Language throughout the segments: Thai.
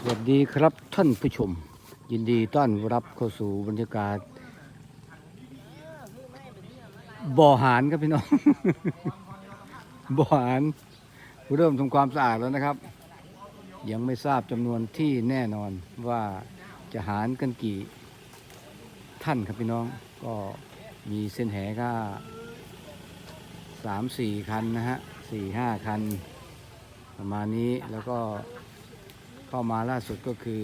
สวัสดีครับท่านผู้ชม ยินดีต้อนรับเข้าสู่บรรยากาศบ่อหารครับพี่น้อง บ่อหารเริ่มทำความสะอาดแล้วนะครับ ยังไม่ทราบจำนวนที่แน่นอนว่าจะหารกันกี่ท่านครับพี่น้องก็มีเส้นแหก็สามสี่คันนะฮะสี่ห้าคัน ประมาณนี้แล้วก็ เข้ามาล่าสุดก็คือ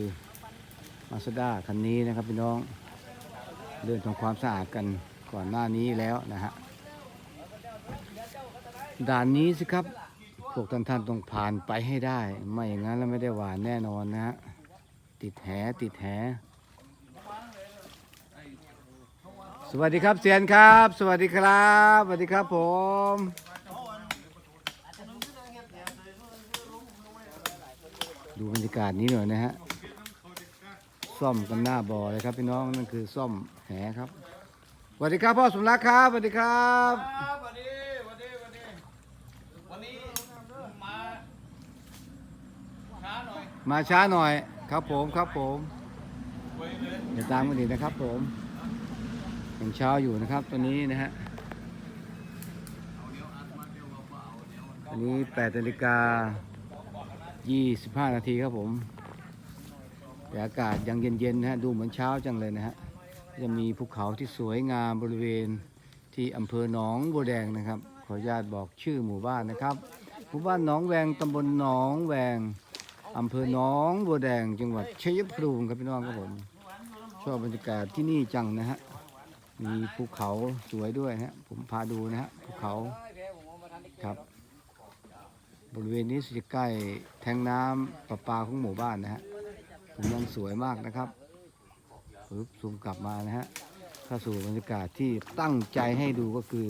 มาสด้าคันนี้นะครับพี่น้องเดินทำความสะอาดกันก่อนหน้านี้แล้วนะฮะด่านนี้สิครับพวกท่านท่านต้องผ่านไปให้ได้ ไม่อย่างนั้นแล้วไม่ได้หวานแน่นอนนะฮะติดแหติดแหสวัสดีครับเซียนครับ สวัสดีครับ สวัสดีครับผม ดูบรรยากาศนี้หน่อยนะฮะซ่อมกันหน้าบ่อเลยครับพี่น้องนั่นคือซ่อมแหครับสวัสดีครับพ่อสมรักครับสวัสดีครับครับวันนี้วันนี้วันนี้วันนี้มาช้าหน่อยมาช้าหน่อยครับผมครับผมเลยเดี๋ยวตามกันดีนะครับผมยังเช้าอยู่นะครับตอนนี้นะฮะอันนี้8นาฬิกา 25 นาทีครับผมแต่อากาศยังเย็นๆนะฮะดูเหมือนเช้าจังเลยนะฮะจะมีภูเขาที่สวยงามบริเวณที่อำเภอหนองบัวแดงนะครับ ขออนุญาตบอกชื่อหมู่บ้านนะครับหมู่บ้านหนองแวงตำบลหนองแวงอำเภอหนองบัวแดง จังหวัดชัยภูมิครับพี่น้องครับผมชอบบรรยากาศที่นี่จังนะฮะมีภูเขาสวยด้วยฮะผมพาดูนะฮะภูเขาครับ บริเวณนี้สิใกล้แทงน้ำประปาของหมู่บ้านนะฮะผมยังสวยมากนะครับปึ๊บซูมกลับมานะฮะเข้าสู่บรรยากาศที่ตั้งใจให้ดูก็คือ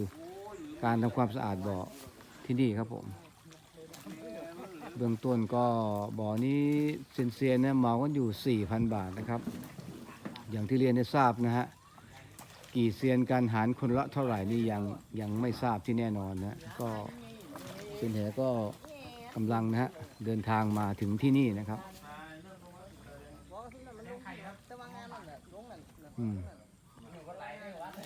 การทำความสะอาดบ่อที่นี่ครับผม เบื้องต้นก็บ่อนี้เซนเซียนเนี่ยเหมากันอยู่ 4,000 บาทนะครับ อย่างที่เรียนได้ทราบนะฮะกี่เซียนการหารคนละเท่าไหร่นี่ยังยังไม่ทราบที่แน่นอนนะก็เซียนแหก็ กำลังนะฮะเดินทางมาถึงที่นี่นะครับ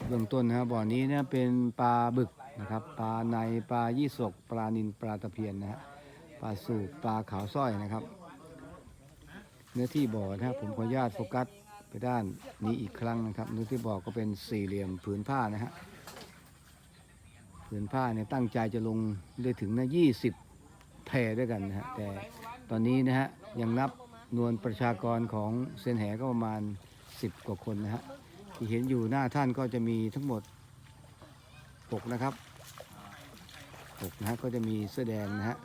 เบื้องต้นนะฮะบ่อนี้เนี่ยเป็นปลาบึกนะครับ ปลาในปลายี่สกปลานินปลาตะเพียนนะฮะปลาสูบปลาขาวสร้อยนะครับ เนื้อที่บ่อนะครับผมขออนุญาตโฟกัสไปด้านนี้อีกครั้งนะครับ เนื้อที่บ่อก็เป็นสี่เหลี่ยมผืนผ้านะฮะผืนผ้าเนี่ยตั้งใจจะลงได้ถึงนะยี่สิบ แพรด้วยกันนะฮะแต่ตอนนี้นะฮะยังนับนวลประชากรของเซนแหก็ประมาณสิบกว่าคนนะฮะที่เห็นอยู่หน้าท่านก็จะมีทั้งหมดหกนะครับหกนะฮะก็จะมีเสื้อแดงนะฮะ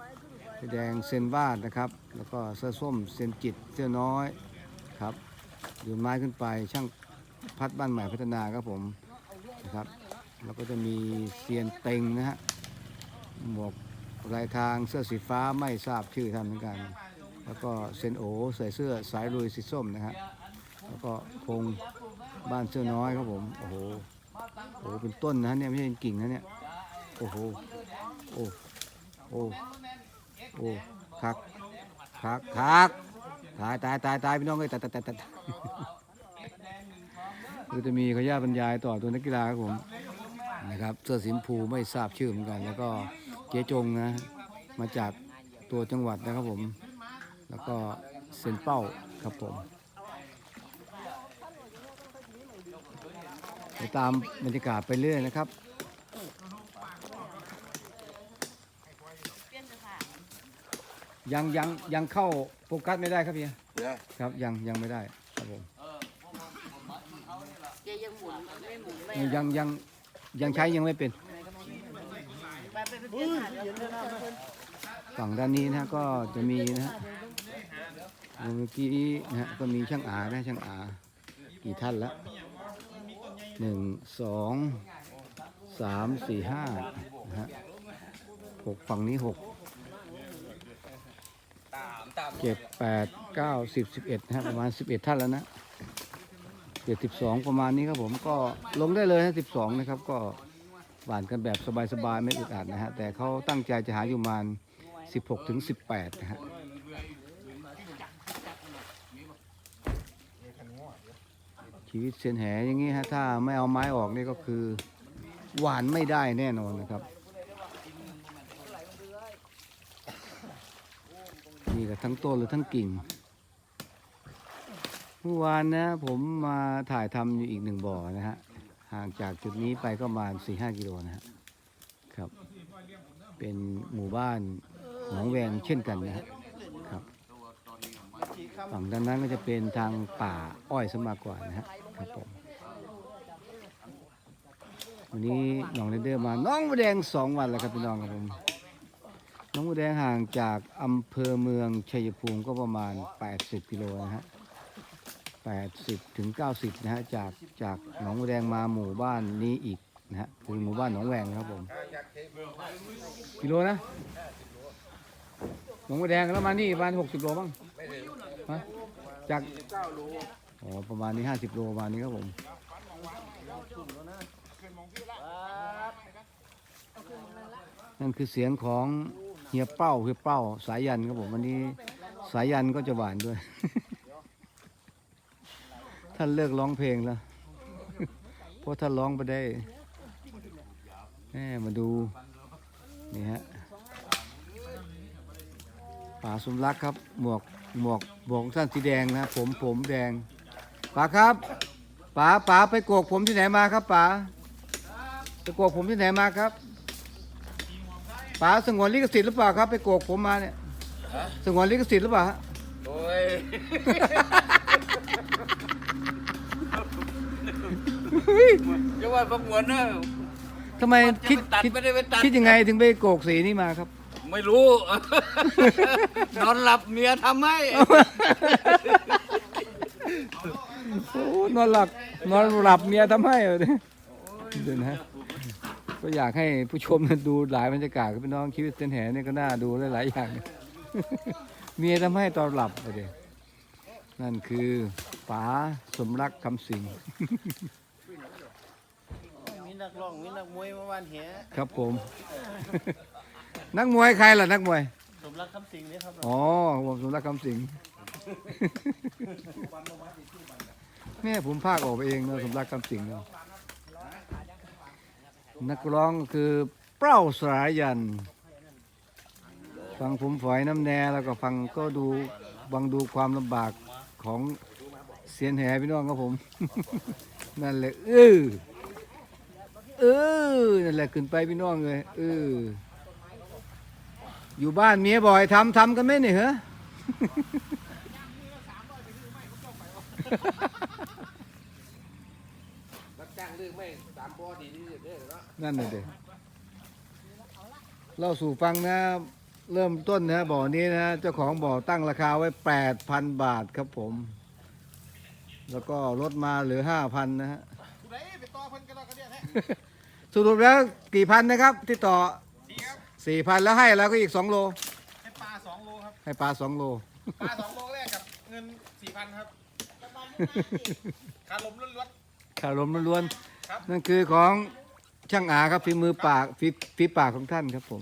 เสื้อแดงเซนวาดนะครับ แล้วก็เสื้อส้มเซนจิตเสื้อน้อยครับโยนไม้ขึ้นไปช่างพัดบ้านใหม่พัฒนาครับผมนะครับ แล้วก็จะมีเซียนเต็งนะฮะหมวก ลายทางเสื้อสีฟ้าไม่ทราบชื่อท่านเหมือนกัน แล้วก็เซนโอใส่เสื้อสายลุยสีส้มนะฮะแล้วก็พงบ้านเสื้อน้อยครับผมโอ้โหโอ้โหเป็นต้นนะเนี่ยไม่ใช่เป็นกิ่งนะเนี่ยโอ้โหโอ้โอ้โอ้คักคักคักตายตายตายตายพี่น้องเอ้ยตายตายตายตายก็จะมีขยะบรรยายต่อตัวนักกีฬาครับผมนะครับเสื้อสีชมพูไม่ทราบชื่อเหมือนกันแล้วก็ เจ๊จงนะมาจากตัวจังหวัดนะครับผม แล้วก็เซนเป้าครับผมไปตามบรรยากาศไปเรื่อยนะครับยังยังยังเข้าโฟกัสไม่ได้ครับพี่ครับยังยังไม่ได้ครับผมแกยังหมุนไม่หมุนไม่ยังยังยังใช้ยังไม่เป็น ไปไปไปเปลี่ยนหาเดี๋ยวเดี๋ยวเดี๋ยว ฝั่งด้านนี้นะก็จะมีนะฮะเมื่อกี้นะฮะก็มีช่างอานะช่างอากี่ท่านละหนึ่งสองสามสี่ห้านะฮะหกฝั่งนี้หกเจ็ดแปดเก้าสิบสิบเอ็ดนะฮะประมาณสิบเอ็ดท่านแล้วนะเจ็ดสิบสองประมาณนี้ครับผมก็ลงได้เลยนะสิบสองนะครับก็หวานกันแบบสบายๆไม่อึดอัดนะฮะแต่เขาตั้งใจจะหาอยู่ประ สิบหกถึงสิบแปดนะฮะชีวิตเสียนแหอย่างนี้ฮะถ้าไม่เอาไม้ออกนี่ก็คือ หวานไม่ได้แน่นอนนะครับ นี่กับทั้งต้นหรือทั้งกิ่งเมื่อวานนะผมมาถ่ายทำอยู่อีกหนึ่งบ่อนะฮะห่างจากจุดนี้ไปก็ประมาณสี่ห้ากิโลนะฮะครับ เป็นหมู่บ้าน หนองแวงเช่นกันนะครับฝั่งด้านนั้นก็จะเป็นทางป่าอ้อยซะมากกว่านะครับผมวันนี้น้องเรนเดอร์มาน้องมะแดงสองวันแล้วครับพี่น้องครับผมน้องมะแดงห่างจากอำเภอเมืองชัยภูมิก็ประมาณ 80 กิโลนะฮะ80ถึง90 นะฮะจากจากหนองมะแดงมาหมู่บ้านนี้อีกนะฮะคือหมู่บ้านหนองแวงครับผมกิโลนะ หนองมะแดงแล้วมานี่ประมาณ60โลบ้างฮะจากอ๋อประมาณนี้ห้าสิบโลประมาณนี้ครับผมนั่นคือเสียงของเฮียเป้าเฮียเป้า สายยันครับผมวันนี้สายยันก็จะหวานด้วย ท่านเลิกร้องเพลงแล้วเพราะท่านร้องไปได้แม่มาดูนี่ฮะ ป่าสมรักครับหมวกหมวกหมวกของท่านสีแดงนะผมผมแดงป๋าครับป๋าป๋าไปโกกผมที่ไหนมาครับป๋าไปโกกผมที่ไหนมาครับป๋าสงวนลิขสิทธิ์หรือเปล่าครับ ไปโกกผมมาเนี่ยสงวนลิขสิทธิ์หรือเปล่าฮะโอ้ยจะว่าประมวลเนอะทำไมคิดตัดคิดไม่ได้ไปตัดคิดยังไงถึงไปโกกสีนี่มาครับ ไม่รู้ นอนหลับเมียทำให้ โอ้นอนหลับนอนหลับเมียทำให้เหรอเนี่ยเดี๋ยวนะ ก็อยากให้ผู้ชมดูหลายบรรยากาศกับพี่น้องชีวิตเส้นแหเนี่ยก็น่าดูหลายๆอย่าง เมียทำให้ตอนหลับไปเดียนั่นคือป๋าสมรักคำสิง มีนักร้องมีนักมวยเมื่อวานเหี้ย ครับผม นักมวยใครล่ะนักมวย สมรักคำสิงเนี่ยครับอ๋อผมสมรักคำสิงแม่ผมพากออกไปเองเนอะสมรักคำสิงเนอะนักร้องก็คือเป้าสายัน ฟังผมฝอยน้ำแน่แล้วก็ฟังก็ดูบังดูความลำบากของเสียนแหพี่น้องครับผม นั่นแหละเออเออนั่นแหละขึ้นไปพี่น้องเลยเออ อยู่บ้านเมียบ่อยทำทำกันไหมเนี่ยเหรอรับจ้างเรื่องไม่สามปอดีที่สุดเลยเนาะนั่นน่ะเด็เล่าสู่ฟังนะ เริ่มต้นนะบ่อนี้นะ เจ้าของบ่อตั้งราคาไว้แปดพันบาทครับผม แล้วก็ลดมาเหลือห้าพันนะฮะไหนไปต่อเพิ่นกันแล้วกันเนี่ยแท้สรุปแล้วกี่พันนะครับ ที่ต่อดีครับ สี่พันแล้วให้แล้วก็อีกสองโล ให้ปลาสองโลครับ ให้ปลาสองโล ปลาสองโลแรกกับเงินสี่พันครับคาลมล้วนขารมล้วนครับๆนั่นคือของช่างอาครับฝีมือปากฝีฝีปากของท่านครับผม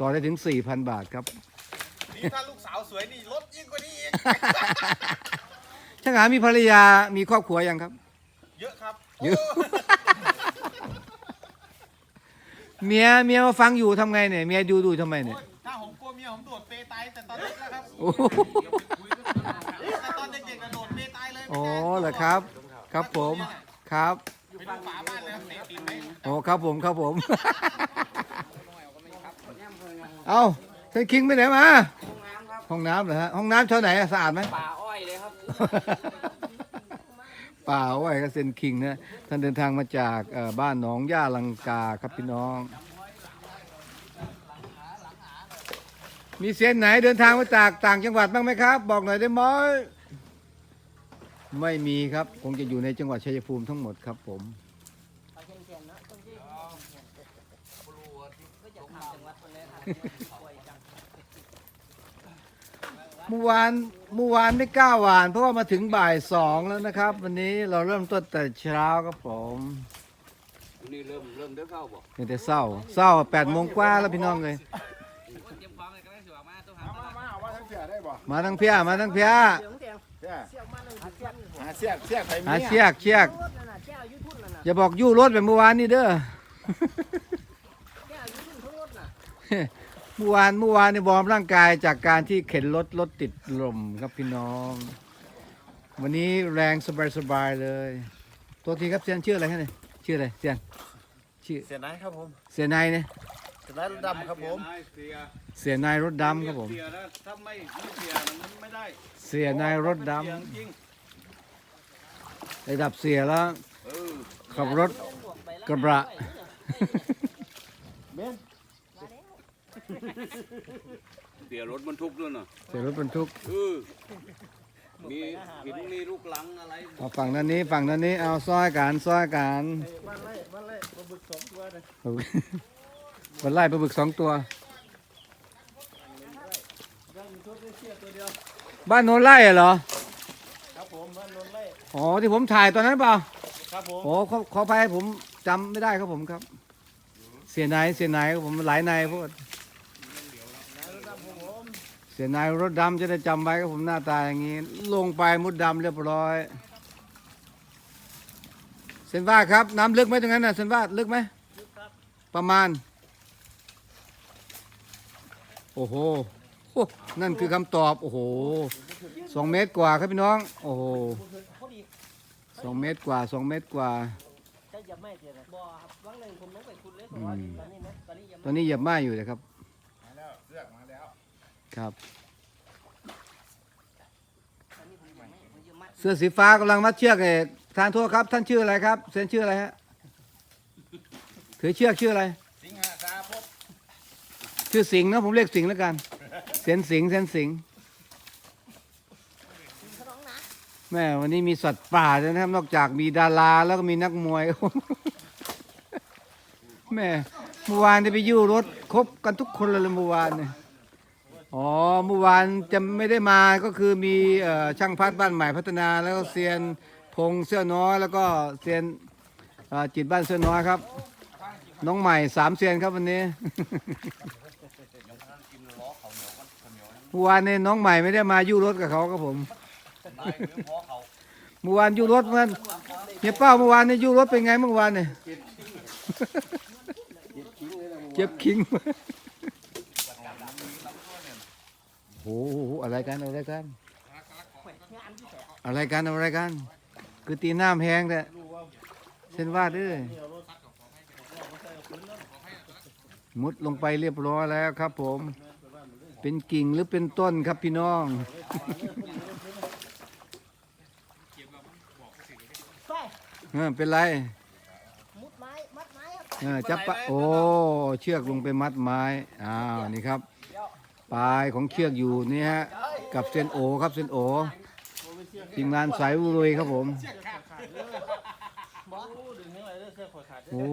ต่อได้ถึงสี่พันบาทครับ ๆนี่ถ้าลูกสาวสวยนี่ลดยิ่งกว่านี้อีก ช่างอามีภรรยามีครอบครัวยังครับ เยอะครับเยอะ เมียเมียมาฟังอยู่ทำไงเนี่ยเมียดูดูทำไมเนี่ย ถ้าผมกลัวเมียผมโดดเปตายแต่ตอนเด็กแล้วครับโอ้โหแต่ตอนเด็กๆกระโดดเปตายเลยโอ้เหรอครับ ครับผมครับไปดูฝาบ้านเลยครับเตะตีนไหมโอ้ครับผมครับผม เอาเซนคิงไปไหนมาห้องน้ำเหรอฮะห้องน้ำเท่าไหนอะสะอาดไหมป่าอ้อยเลยครับ ป่าอ้อยก็เซนคิงนะท่านเดินทางมาจากเอ่อบ้านหนองย่าลังกาครับพี่น้อง มีเซียนไหนเดินทางมาจากต่างจังหวัดบ้างไหมครับ บอกหน่อยได้ไหมไม่มีครับ คงจะอยู่ในจังหวัดชัยภูมิทั้งหมดครับผมเมื่อวาน เมื่อวานไม่กล้าหวาน เพราะว่ามาถึงบ่ายสองแล้วนะครับ วันนี้เราเริ่มต้นแต่เช้าครับผมนี่เริ่มเริ่มเด้อเข้าบ่ไม่ได้เศร้าเศร้าแปดโมงกว่าแล้วพี่น้องเลยเตรียมพร้อมเลยก็ได้สิว่ามาต้องหามามาเอาว่าทั้งเสือได้บ่มาทั้งเพียมาทั้งเพียเสียงเสียงหาเสียกเสียกไปหาเมียเชือกเชือกรถนั่นน่ะแก้วยุทุ่นนั่นน่ะอย่าบอกยู่รถแบบเมื่อวานนี่เด้อ แก้วยุทุ่นทั้งรถน่ะเมื่อวานเมื่อวานนี่วอร์มร่างกายจากการที่เข็นรถรถติดลมครับพี่น้อง วันนี้แรงสบายๆเลย ตัวทีครับเซียนชื่ออะไรครับเนี่ยชื่ออะไรเซียนชื่อเสียนายครับผมเสียนายเนี่ยเสียนายรถดำครับผมเสียเสียนายรถดำครับผมเสียนะถ้าไม่ไม่เสียมันไม่ได้เสียนายรถดเสียจริงำระดับเสียแล้วเออขับรถกระบะเบน เสียรถบรรทุกด้วยนะเสียรถบรรทุกเออมีหินมีลูกหลังอะไรเอาฝั่งนั้นนี้ฝั่งนั้นนี้เอาซอยกันซอยกันบ้านไร่บ้านไร่ปลาบึกสองตัวเลยวันไล่ปลาบึกสองตัวยังมีชุดเสียตัวเดียวบ้านโนนไล่เหรอครับผมบ้านนนไร่อ๋อที่ผมถ่ายตอนนั้นเปล่าครับผมโอ้ขอขออภัยผมจำไม่ได้ครับผมครับ เสียนายเสียนายครับผมหลายนายพูดเสียนายรถดำจะได้จำไว้ครับผมหน้าตาอย่างนี้ ลงไปมุดดำเรียบร้อย เซนว่าครับ น้ำลึกไหมตรงนั้นน่ะเซนว่าลึกไหมประมาณ โอ้โหโอ้นั่นคือคำตอบ โอ้โหสองเมตรกว่าครับพี่น้อง โอ้โหพอดีสองเมตรกว่าสองเมตรกว่าจะอย่าไม่เจอนะบ่ครับวังหนึ่งผมลงไปคุณเลยผมว่าตอนนี้นะตอนนี้ยังตอนนี้เหยียบไม้อยู่เลยครับ มาแล้วเสือกมาแล้ว ครับตอนนี้ผมยังไม่ผมยังมัดเสื้อสีฟ้ากำลังมัดเชือกเอกทานโทษครับ ท่านชื่ออะไรครับ เซนชื่ออะไรฮะถือเชือกชื่ออะไร สิงหาคาพบชื่อสิงห์นะผมเรียกสิงห์แล้วกัน เซนสิงห์เซนสิงห์ขน้องนะแม่วันนี้มีสัตว์ป่าด้วยนะครับ นอกจากมีดาราแล้วก็มีนักมวย แม่เมื่อวานได้ไปยู่รถครบกันทุกคนเลยเมื่อวานเนี่ย อ๋อเมื่อวานจะไม่ได้มาก็คือมีเอ่อช่างพัดบ้านใหม่พัฒนาแล้วก็เซียนพงเสื้อน้อยแล้วก็เซียนเอ่อจิตบ้านเสื้อน้อยครับ น้องใหม่สามเซียนครับวันนี้ เมื่อวานเนี่ยน้องใหม่ไม่ได้มายู่รถกับเขาครับผม เมื่อวานยู่รถมันเฮียเป้าเมื่อวานเนี่ยยู่รถเป็นไงเมื่อวานเนี่ยเจ็บคิง โอ้โหอะไรกันอะไรกันอะไรกันอะไรกัน คือตีน้ำแห้งแต่เส้นวาดเด้อมุดลงไปเรียบร้อยแล้วครับ ผม เป็นกิ่งหรือเป็นต้นครับพี่น้องไฟเออเป็นไรมุดไม้มัดไม้ครับเออจับปะโอ้ เชือกลงไปมัดไม้ อ้าว นี่ครับ ปลายของเชือกอยู่นี่ฮะกับเส้นโอครับเส้นโอทีมงานสายลุยครับผมโอ้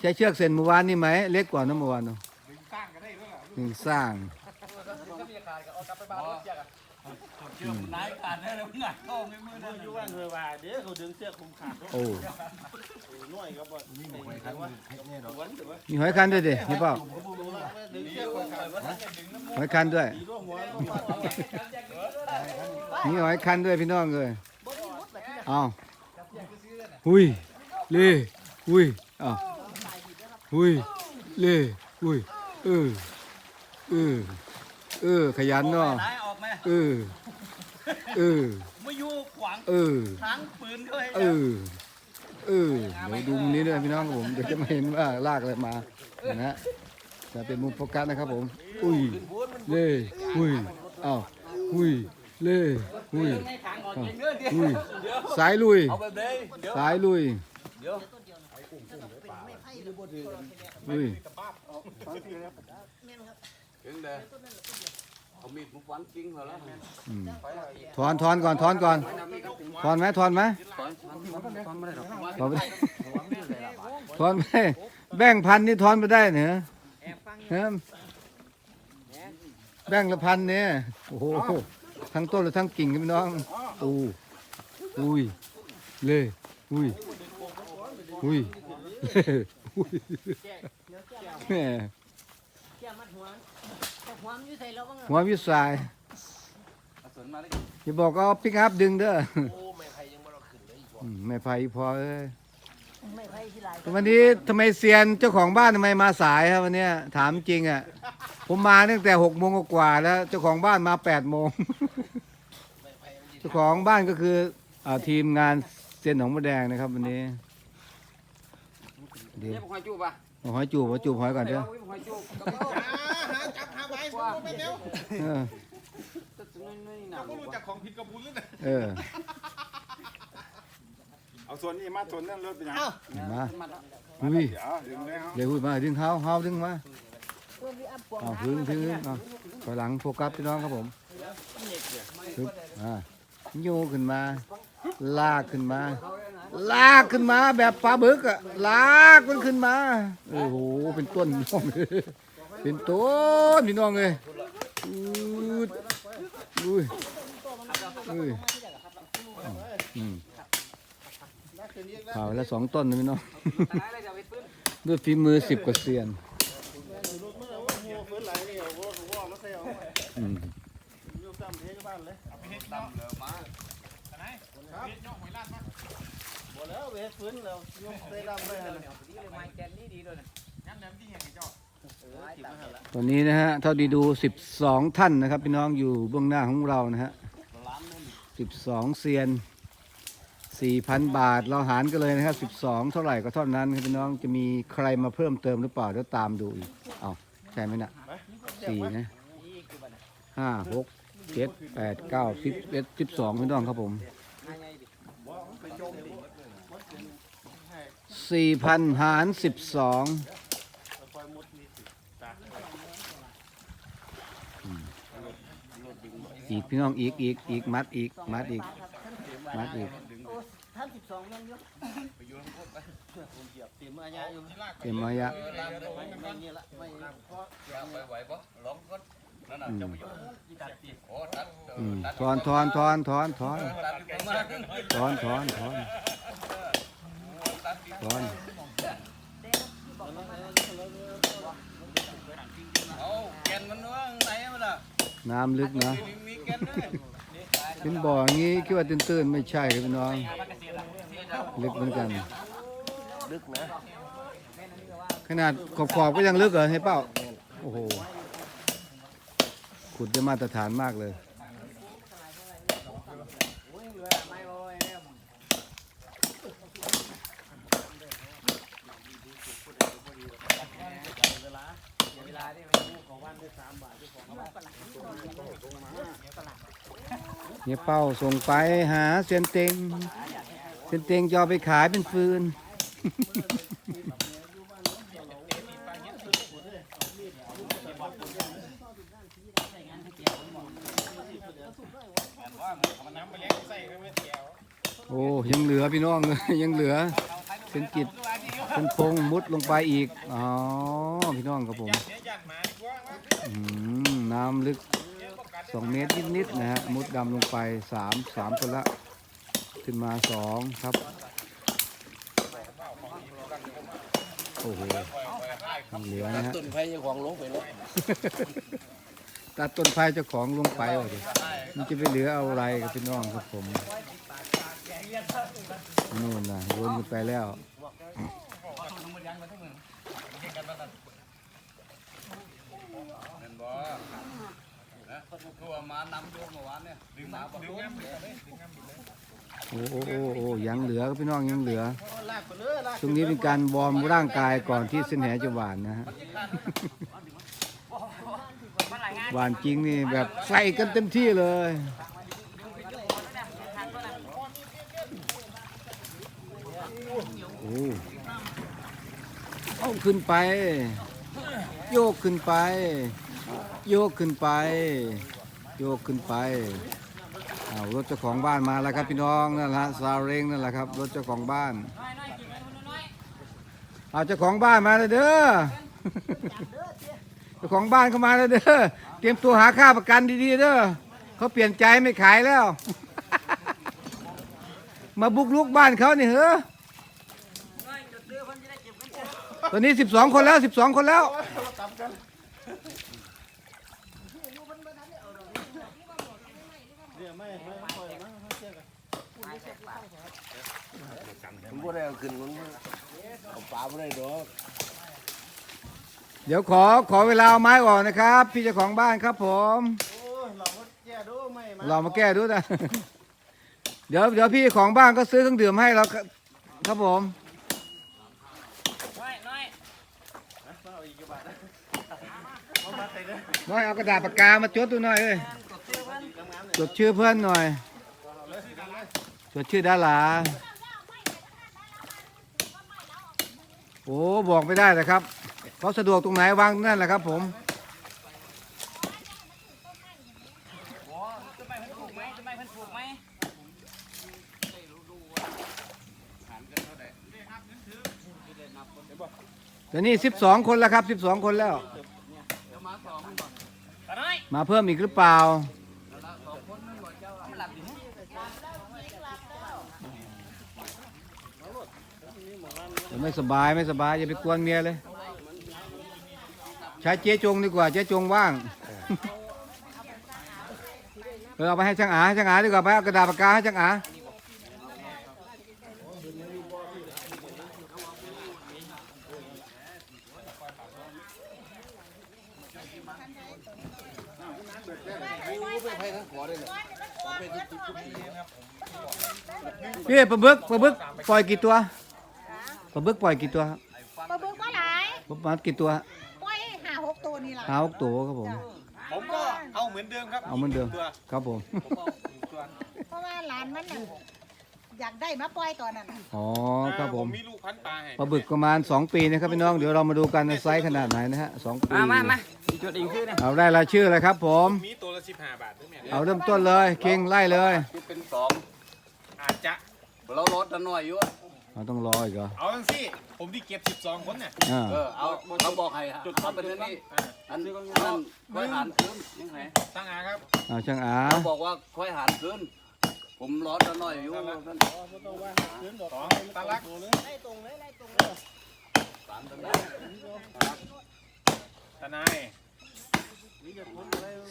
ใช้เชือกเส้นเมื่อวานนี่ไหมเล็กกว่านะเมื่อวานเนาะสร้างกันได้ด้วยเหรอหนึ่งสร้าง เชือกอะเชื่อมนายขาดได้แล้วง่ายเข้าไม่มือมืออยู่ว่างเลยว่าเดี๋ยวเขาดึงเสื้อกคุมขาดโอ้น่วยก็บ่นี่หน่วยครับว่าวันถือว่ามีหอยคันด้วยดิเห็นเปล่าดึงเสือกข่อยขาดว่าจะดึงน้ำหอยคันด้วยตีร่วงหัวมีหอยคันด้วยพี่น้องเลยบ่ได้มุดแบบนี้นะเอาหุยเล่หุยเอาหุยเล่หุยเออเออเออขยันเนาะเออ เออไม่อยู่ขวางเออทางปืนด้วยเออ เออเดี๋ยวดูมุมนี้ด้วยพี่น้องครับผมเดี๋ยวจะไม่เห็นว่าลากอะไรมานะฮะจะเป็นมุมโฟกัสนะครับผม อุ้ยเล่อุ้ยอ้าวอุ้ยเล่อุ้ยอ้าวอุ้ยสายลุยเอาแบบนี้เดี๋ยวสายลุยเดี๋ยวอุ้ยถึง เด้อเอามีดมุกวันจริงเหรอแล้วอืมถอนถอนก่อนถอนก่อนถอนไหมถอนไหมตอนตอนไม่ได้หรอกถอนไปถอนไปแบ่งพันนี่ถอนไปได้เหรอแอบฟังฮะแบ่งละพันเนี่ยโอ้โหทั้งต้นและทั้งกิ่งครับพี่น้องอู้อุ้ยเล่อุ้ยอุ้ยเล่อุ้ยแหม่แก้มัด หัวแต่หัวมันอยู่ใส่แล้วบ้างหัววิสัยสสวนมาได้อย่าบอกก็ปิกอัพดึงเด้อโอ้ไม่ใครยังบ่เราขึ้นเลยอีกบ่อืมไม่ไฟพอเอ้ยไม่ใครที่ไรวันนี้ทำไมเซียนเจ้าของบ้านทำไมมาสายครับวันเนี้ยถามจริงอะผมมาตั้งแต่หกโมงกว่าๆแล้ว เจ้าของบ้านมาแปดโมงเจ้าของบ้านก็คืออ่าทีมงานเซียนหนองมะแดงนะครับ วันนี้เดี๋ยวเนี่ยผมหอยจูบอะ เอาหอยจูบเอาจูบหอยก่อนเด้อหอยจูบกับหาหาจับหาไว้ผมก็ไม่เดียวเออน้อยๆหนาเราก็รู้จักของผิดกับบุญแล้วนะเออ เอาส่วนนี้มาส่วนนั้นรถเป็นหยังมามาแล้วอุ้ยเดี๋ยวดึงเลยครับเดี๋ยวอุ้ยมาดึงเท้าเท้าดึงมาเอาถึงถึงเอาถอยหลังโฟกัสพี่น้องครับผมทึบอ่าโยกขึ้นมา ลากขึ้นมา ลากขึ้นมาแบบปลาบึกอะลากมันขึ้นมาโอ้โหเป็นต้นพี่น้องเลยเป็นต้นพี่น้องเลยอืดอุ้ยอุ้ยอืมข่าแล้วสองต้นนะพี่น้อง ด้วยฝีมือสิบกว่าเซียนอืม ไปเฮ็ดเนาะตำเลยมาไหนเฮ็ดเนาะหอยลาดมาบ่แล้วเวทฟื้นแล้วยกเตะลำไปหั่นน่ะดีเลยไม้นะตอนนี้นะฮะเท่าที่ดู 12 ท่านนะครับ พี่น้องอยู่เบื้องหน้าของเรานะฮะ12เซียน 4,000 บาท เราหารกันเลยนะครับ 12 เท่าไหร่ก็เท่านั้นครับพี่น้องจะมีใครมาเพิ่มเติมหรือเปล่าเดี๋ยวตามดูอีกเอาใช่ไหมนะสี่นะห้าหกเจ็ดแปดเก้าสิบเอ็ดสิบสองพี่น้องครับผม สี่พันหารสิบสองอีกพี่น้องอีกอีกอีกมัดอีกมัดอีกมัดอีกท่าน12ยังอยู่ไปอยู่ทั้งพวกไปเตรียมอาญาอยู่เต็มระยะไม่นี่ละไม่พอไหวๆปะร้องก็นั่นน่ะจะไปอยู่โอ้ตัดอืมถอนถอนถอนถอนถอนถอนถอนถอนถอน เอาแกนมันว่าไหนมันล่ะน้ำลึกนะมีแกนด้วยเป็นบ่ออย่างงี้คิดว่าตื้นๆไม่ใช่ครับพี่น้อง ลึกเหมือนกัน ลึกนะ ขนาดขอบขอบๆก็ยังลึกเหรอให้เป้า โอ้โห ขุดได้มาตรฐานมากเลย เนี่ยเป้าส่งไปหาเซียนเต็งเซียนเต็งจะเอาไปขายเป็นฟืน โอ้ยังเหลือพี่น้องเลยังเหลือเป็นกิจ เป็นพงมุดลงไปอีก อ๋อ พี่น้องครับผมเนี้ยยันมาดีกว่าว่าอืม น้ำลึกสองเมตรนิดๆนะฮะ มุดดำลงไปสามสามคนละ ขึ้นมาสองครับ โอ้โหยังเหลือนะฮะ ต้นไผเจ้าของลงไปแล้วตัดต้นไผ่เจ้าของลงไปวะดิมันจะไปเหลือเอาอะไรกับพี่น้องครับผม นู่นนะวนกันไปแล้ว เห็นบ่นะคือว่ามานำโยมเมื่อวานเนี่ยดึงมาบ่โดนโอ้โอ้โอ้โอ้ยังเหลือพี่น้องยังเหลือลากไปเลยลากช่วงนี้เป็นการวอร์มร่างกายก่อนที่เส้นแหจะหวานนะฮะหวานจริงนี่แบบใส่กันเต็มที่เลยโอ้ เอาขึ้นไป โยกขึ้นไป โยกขึ้นไป โยกขึ้นไปเอารถเจ้าของบ้านมาแล้วครับพี่น้องนั่นแหละซาเร้งนั่นแหละครับรถเจ้าของบ้านเอาเจ้าของบ้านมาเลยเด้อเจ้าของบ้านเข้ามาแล้วเด้อเตรียมตัวหาค่าประกันดีๆเด้อเขาเปลี่ยนใจไม่ขายแล้ว มาบุกลุกบ้านเขาเนี่เหรอ ตอนนี้สิบสองคนแล้วสิบสองคนแล้ว ผมบ่ได้เขึ้นผมเอาปลาบ่ได้ดอกเดี๋ยวขอขอเวลาเอาไม้ออกนะครับ พี่เจ้าของบ้านครับผมเรามาแก้ดูนะ เดี๋ยวเดี๋ยวพี่ของบ้านก็ซื้อเครื่องดื่มให้เราครับผม น้อยเอากกี่บาทนะเอามาเอากระดาษปากกามาจดดูหน่อยเอ้ยกดเสื้อมันงามๆเลยจดชื่อเพื่อนหน่อยจดชื่อดาราโอ้บอกไม่ได้นะครับเขาสะดวกตรงไหนวางนั่นแหละครับผม จะไม่เพิ่นถูกไหมจะไม่เพิ่นถูกไหม เดี๋ยวนี้สิบสองคนแล้วครับสิบสองคนแล้ว มาเพิ่มอีกหรือเปล่า ไม่สบายไม่สบายอย่าไปกวนเมียเลย ใช้เจ๊จงดีกว่าเจ๊จงว่างเออเอาไปให้ช่างอาให้ช่างอาดีกว่าไปเอากระดาษปากกาให้ช่างอา พี่ปลาบึกปลาบึกปล่อยกี่ตัวปลาบึกปล่อยกี่ตัวครับปลาบึกก็หลายประมาณกี่ตัวปล่อยหาหกตัวนี่ล่ะห้าหกตัวครับผมผมก็เอาเหมือนเดิมครับเอาเหมือนเดิมตัวครับผมผมเอาหนึ่งตัวเพราะว่าหลานมันน่ะ อยากได้มาปล่อยตอนนั้นน่ะอ๋อครับผมมีลูกพันธุ์ปลาให้ปลาบึกประมาณ 2 ปีนะครับพี่น้องเดี๋ยวเรามาดูกันในไซส์ขนาดไหนนะฮะสองปีมามามาจดอีกชื่อนะเอาได้รายชื่อเลยครับ ผม มีตัวละสิบห้าบาทด้วยแม่เอาเริ่มต้นเลยคิงไล่เลยที่เป็นสองอาจจะเราลดกันหน่อยอยู่เราต้องรออีกเหรอเอาจังสิผมที่เก็บสิบสองคนเนี่ยอ่าเออเอาเขาบอกให้จุดเขาเป็นอันนี้อันนั้นค่อยหันคืนยังไงตั้งอาครับเอาช่างอาเขาบอกว่าค่อยหันคืน ผมรอกันหน่อยอยู่ท่านสองตาลักไล่ตรงเลยไล่ตรงเลยสามท่านตานาย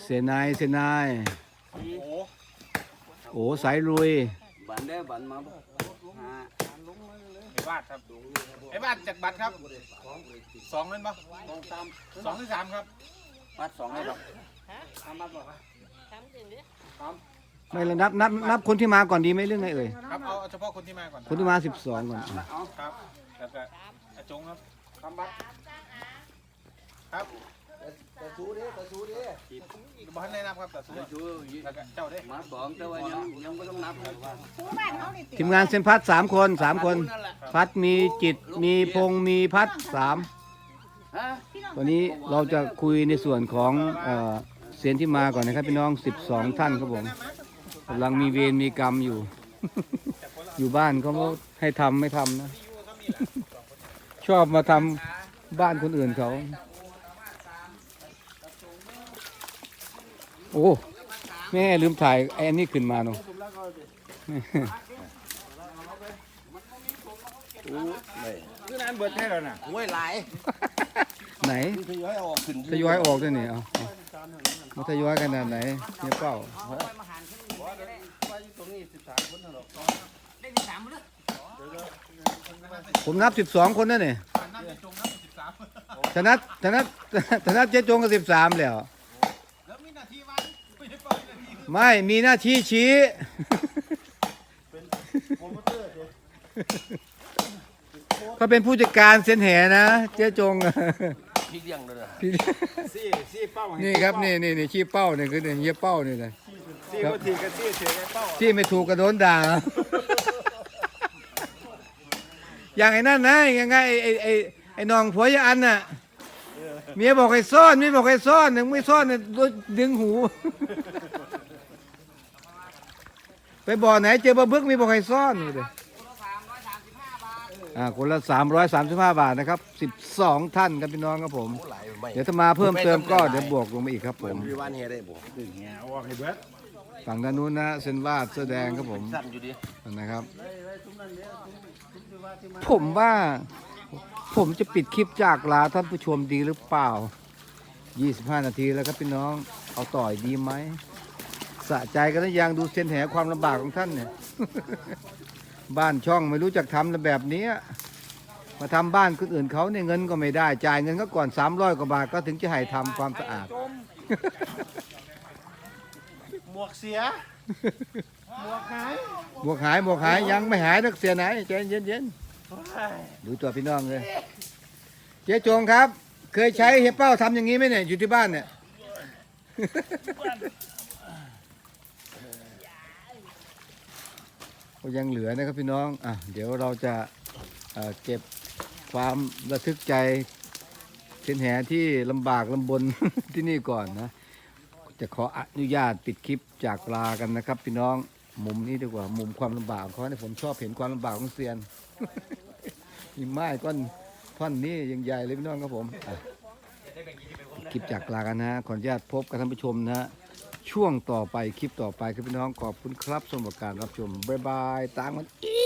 เสนายเสนายโอ้โหโอ้สายลุยบันได้บันมาบ่หาไอ้บาทครับไอ้บาทจากบัตรครับสองเล่นปะต้องตามสองหรือสามครับมัดสองให้หรอกทำจริงดิ ไม่ละนับนับนับคนที่มาก่อนดีไหมเรื่องไงเอ่ยครับเอาเอาเฉพาะคนที่มาก่อนคนที่มา12ก่อนอะเอาครับแล้วก็อาจงครับทำบัตรครับแต่ซูดิแต่ซูดิบ้านได้นับครับแต่ซูชูแล้วก็เจ้าได้มาสองแต่ว่ายังยังไม่ต้องนับเลยผู้บ้านเขานี่ติทีมงานเซนพัดสามคนสามคน พัดมีจิตมีพงษ์มีพัดสามฮะตอนนี้เราจะคุยในส่วนของเอ่อเสียนที่มาก่อนนะครับพี่น้อง 12 ท่านครับผม กำลังมีเวรมีกรรมอยู่ อยู่บ้านเขาให้ทำไม่ทำนะ ชอบมาทำบ้านคนอื่นเขา โอ้แม่ลืมถ่ายไอ้อันนี้ขึ้นมาเนาะคือนั้นเบิดให้แล้วน่ะห้วยหลาย ไหนทยอยออกขึ้นทยอยออกด้วยนี่เอาเอามาทยอยขนาดไหนเนี่ยเป้า ได้ที่สามเลยผมนับ12คนนั่นนี่นับอาจงนับสิบสามธนัทธนัทธนัทเจ๊จงก็13แล้วแล้วมีหน้าที่วันไม่ได้ปล่อยหน้าที่ไม่มีหน้าที่ชี้เขาเป็นผู้จัดการเส้นแหนะ เจ๊จงพี่เลี้ยงเลยนะพี่ซี่ซี่เป้าให้นี่ครับนี่นี่นี่ชี้เป้านี่คือนี่เฮียเป้านี่เลย ซี่ก็ทีก็ซี่เสียไอ้เป้าที่ไม่ถูกกระโดนด่า อย่างไอ้นั่นนะยังไงไอ้ไอ้ไอ้ไอ้น้องผัวยายอันน่ะเมียบอกให้ซ่อนเมียบอกให้ซ่อนยังไม่ซ่อนเนี่ยดึงหู ไปบ่อไหนเจอปลาบึกมีบอกให้ซ่อนนี่เลยอ่าคนละสามร้อยสามสิบห้าบาทนะครับสิบสองท่านครับพี่น้องครับผม เดี๋ยวถ้ามาเพิ่มเติมก็เดี๋ยวบวกลงมาอีกครับผมพี่วันเฮได้บ่แง่เอาออกให้เบิด ฝั่งด้านนู้นนะเส้นวาดเสื้อแดงครับผมสั่นอยู่ดินะครับ ผมว่า ผมจะปิดคลิปจากลาท่านผู้ชมดีหรือเปล่า 25 นาทีแล้วครับพี่น้องเอาต่อยดีไหมสะใจกันหรือยังดูเส้นแหความลำบากของท่านเนี่ย บ้านช่องไม่รู้จักทำแบบนี้มาทำบ้านคนอื่นเขาเนี่ยเงินก็ไม่ได้จ่ายเงินก็ก่อน300กว่าบาทก็ถึงจะให้ทำความสะอาดจม หมวกเสีย หมวกหายบวกหายบวกหายยังไม่หายนักเสียไหนใจเย็นเย็นๆดูตัวพี่น้องเลย เจ๊จงครับ เคยใช้เฮียเป้าทำอย่างนี้ไหมเนี่ยอยู่ที่บ้านเนี่ย ก็ยังเหลือนะครับพี่น้องอะเดี๋ยวเราจะเอ่อเก็บความระทึกใจเส้นแหที่ลำบากลำบน ที่นี่ก่อนนะ จะขออนุญาตปิดคลิปจากลากันนะครับ พี่น้องมุมนี้ดีกว่า มุมความลำบากของเขาเนี่ยผมชอบเห็นความลำบากของเซียนมีไม้ก้อนท่อนนี้ยังใหญ่เลยพี่น้องครับผมคลิปจากลากันนะขออนุญาตพบกับท่านผู้ชมนะฮะช่วงต่อไปคลิปต่อไปครับพี่น้องขอบคุณครับสำหรับการรับชมบ๊ายบายตามกันอี